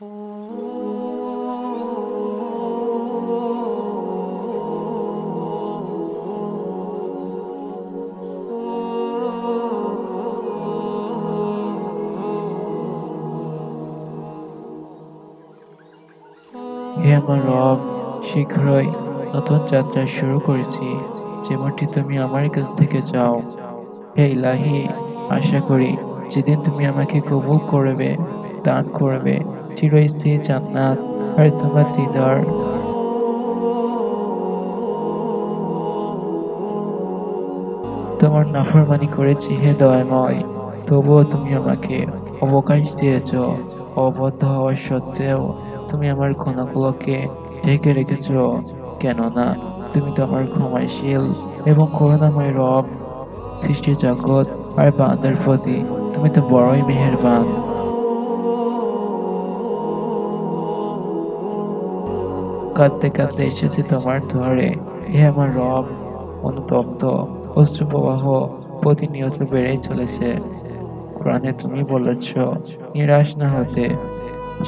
হে আমার রব, শীঘ্রই নতুন যাত্রা শুরু করেছি। যেমনটি তুমি আমার কাছ থেকে চাও। হে ইলাহি, আশা করি যেদিন তুমি আমাকে কবুল করবে, দান করবে চিরস্থায়ী জান্নাত আর তোমার দিদার। তোমার নাফরমানি করেছি হে দয়াময়, তবুও তুমি আমাকে অবকাশ দিয়েছ, অবদ্ধ হওয়ার সত্ত্বেও তুমি আমার গুণাগুলোকে ঢেকে রেখেছ, কেননা তুমি তো আমার ক্ষমাশীল এবং করুণাময় রব সৃষ্টি জগৎ আর বান্দার প্রতি তুমি তো বড়ই মেহেরবান। কাঁদতে কাঁদতে এসেছি তোমার ধরে হে আমার রব, অনুতপ্ত অশ্রু প্রবাহ প্রতিনিয়ত বেড়েই চলেছে। কোরআনে তুমি বলেছ, নিরাশ না হতে।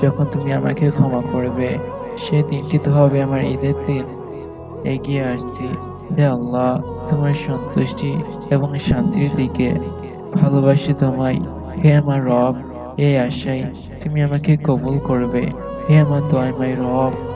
যখন তুমি আমাকে ক্ষমা করবে, সে দিনটি তো হবে আমার ঈদের দিন। এগিয়ে আসছি। হে আল্লাহ, তোমার সন্তুষ্টি এবং শান্তির দিকে ভালোবাসি তোমায়। হে আমার রব, এই আশাই তুমি আমাকে কবুল করবে। হে আমার দয়াময় রব